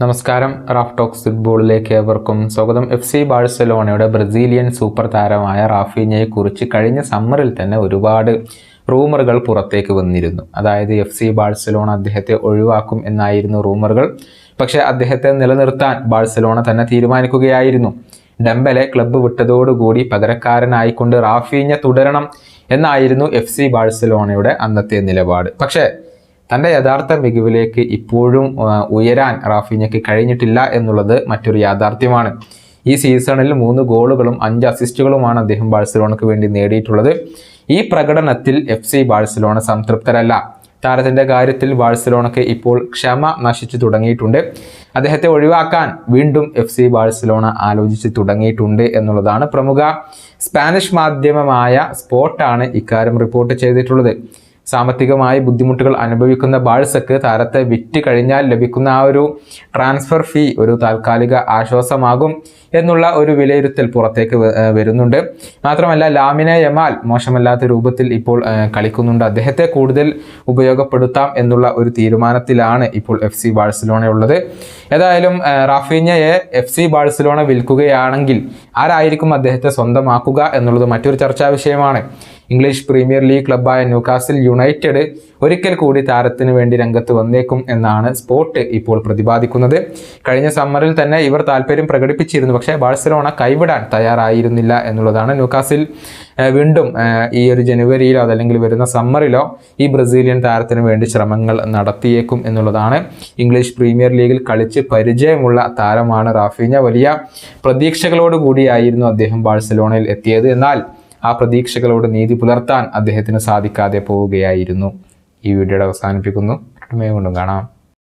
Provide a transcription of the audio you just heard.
നമസ്കാരം. Raf talks ഫുട്ബോളിലേക്ക് ഏവർക്കും സ്വാഗതം. എഫ് സി ബാഴ്സലോണയുടെ ബ്രസീലിയൻ സൂപ്പർ താരമായ റാഫീനയെ കുറിച്ച് കഴിഞ്ഞ സമ്മറിൽ തന്നെ ഒരുപാട് റൂമറുകൾ പുറത്തേക്ക് വന്നിരുന്നു. അതായത് എഫ് സി ബാഴ്സലോണ അദ്ദേഹത്തെ ഒഴിവാക്കും എന്നായിരുന്നു റൂമറുകൾ. പക്ഷേ അദ്ദേഹത്തെ നിലനിർത്താൻ ബാഴ്സലോണ തന്നെ തീരുമാനിക്കുകയായിരുന്നു. ഡംബലെ ക്ലബ്ബ് വിട്ടതോടുകൂടി പകരക്കാരനായിക്കൊണ്ട് റാഫീഞ്ഞ തുടരണം എന്നായിരുന്നു എഫ് സി ബാഴ്സലോണയുടെ അന്നത്തെ നിലപാട്. പക്ഷേ തന്റെ യഥാർത്ഥ മികവിലേക്ക് ഇപ്പോഴും ഉയരാൻ റാഫിഞ്ഞയ്ക്ക് കഴിഞ്ഞിട്ടില്ല എന്നുള്ളത് മറ്റൊരു യാഥാർത്ഥ്യമാണ്. ഈ സീസണിൽ മൂന്ന് ഗോളുകളും അഞ്ച് അസിസ്റ്റുകളുമാണ് അദ്ദേഹം ബാഴ്സലോണയ്ക്ക് വേണ്ടി നേടിയിട്ടുള്ളത്. ഈ പ്രകടനത്തിൽ എഫ് സി ബാഴ്സലോണ സംതൃപ്തരല്ല. താരത്തിന്റെ കാര്യത്തിൽ ബാഴ്സലോണയ്ക്ക് ഇപ്പോൾ ക്ഷമ നശിച്ചു തുടങ്ങിയിട്ടുണ്ട്. അദ്ദേഹത്തെ ഒഴിവാക്കാൻ വീണ്ടും എഫ് സി ബാഴ്സലോണ ആലോചിച്ച് തുടങ്ങിയിട്ടുണ്ട് എന്നുള്ളതാണ് പ്രമുഖ സ്പാനിഷ് മാധ്യമമായ സ്പോട്ടാണ് ഇക്കാര്യം റിപ്പോർട്ട് ചെയ്തിട്ടുള്ളത്. സാമ്പത്തികമായി ബുദ്ധിമുട്ടുകൾ അനുഭവിക്കുന്ന ബാഴ്സക്ക് താരത്തെ വിറ്റ് കഴിഞ്ഞാൽ ലഭിക്കുന്ന ആ ഒരു ട്രാൻസ്ഫർ ഫീ ഒരു താൽക്കാലിക ആശ്വാസമാകും എന്നുള്ള ഒരു വിലയിരുത്തൽ പുറത്തേക്ക് വരുന്നുണ്ട്. മാത്രമല്ല ലാമിനെ യമാൽ മോശമല്ലാത്ത രൂപത്തിൽ ഇപ്പോൾ കളിക്കുന്നുണ്ട്. അദ്ദേഹത്തെ കൂടുതൽ ഉപയോഗപ്പെടുത്താം എന്നുള്ള ഒരു തീരുമാനത്തിലാണ് ഇപ്പോൾ എഫ് സി ബാഴ്സലോണ ഉള്ളത് ഏതായാലും റാഫീനയെ എഫ് സി ബാഴ്സലോണ വിൽക്കുകയാണെങ്കിൽ ആരായിരിക്കും അദ്ദേഹത്തെ സ്വന്തമാക്കുക എന്നുള്ളത് മറ്റൊരു ചർച്ചാ വിഷയമാണ്. ഇംഗ്ലീഷ് പ്രീമിയർ ലീഗ് ക്ലബ്ബായ ന്യൂകാസിൽ യുണൈറ്റഡ് ഒരിക്കൽ കൂടി താരത്തിന് വേണ്ടി രംഗത്ത് വന്നേക്കും എന്നാണ് സ്പോർട്ട് ഇപ്പോൾ പ്രതിപാദിക്കുന്നത്. കഴിഞ്ഞ സമ്മറിൽ തന്നെ ഇവർ താല്പര്യം പ്രകടിപ്പിച്ചിരുന്നു. പക്ഷേ ബാഴ്സലോണ കൈവിടാൻ തയ്യാറായിരുന്നില്ല എന്നുള്ളതാണ് ന്യൂകാസിൽ വീണ്ടും ഈ ഒരു ജനുവരിയിലോ അതല്ലെങ്കിൽ വരുന്ന സമ്മറിലോ ഈ ബ്രസീലിയൻ താരത്തിന് വേണ്ടി ശ്രമങ്ങൾ നടത്തിയേക്കും എന്നുള്ളതാണ് ഇംഗ്ലീഷ് പ്രീമിയർ ലീഗിൽ കളിച്ച് പരിചയമുള്ള താരമാണ് റാഫീഞ്ഞ. വലിയ പ്രതീക്ഷകളോടുകൂടിയായിരുന്നു അദ്ദേഹം ബാഴ്സലോണയിൽ എത്തിയത്. എന്നാൽ ആ പ്രതീക്ഷകളോട് നീതി പുലർത്താൻ അദ്ദേഹത്തിന് സാധിക്കാതെ പോവുകയായിരുന്നു. ഈ വീഡിയോയുടെ അവസാനിപ്പിക്കുന്നു. കൊണ്ടും കാണാം.